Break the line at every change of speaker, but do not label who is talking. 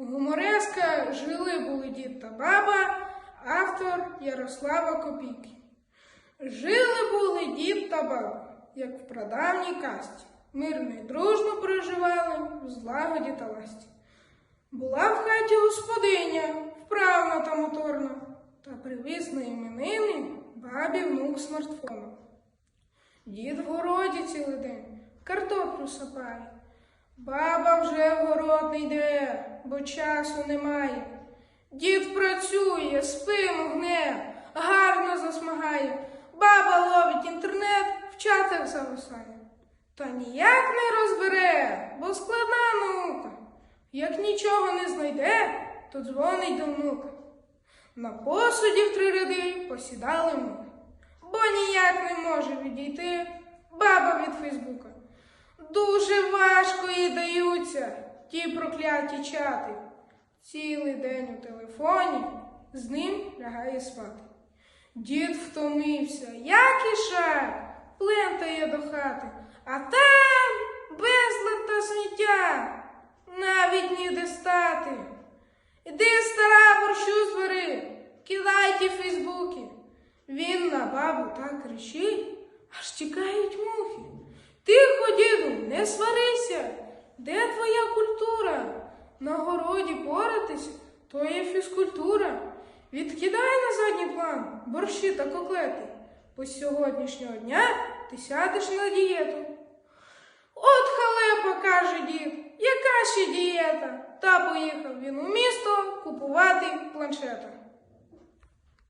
Гумореска жили були дід та баба, автор Ярослава Копійки. Жили були дід та баба, як в прадавній касті. Мирно й дружно проживали в злагоді та ласті. Була в хаті господиня, вправна та моторна, та привіз на іменини бабі внук смартфоном. Дід в городі цілий день картоплю сапає. Баба вже в город не йде, бо часу немає. Дід працює, спину гне, гарно засмагає. Баба ловить інтернет, в чатах зависає. Та ніяк не розбере, бо складна наука. Як нічого не знайде, то дзвонить до внука. На посуді в три ряди посідали ми, бо ніяк не може відійти баба від Фейсбука. Дуже важко їй даються ті прокляті чати. Цілий день у телефоні з ним лягає спати. Дід втомився, як і шар, плентає до хати, а там безлад та сміття, навіть ніде стати. Іди, стара, борщу звари, кидай ті фейсбуки. Він на бабу так кричить, аж тікають мухи. Тихо, діду, не сварися. Де твоя культура? На городі поратись, то є фізкультура. Відкидай на задній план борщі та коклети. Бо з сьогоднішнього дня ти сядеш на дієту. От халепа, каже дід, яка ще дієта? Та поїхав він у місто купувати планшета.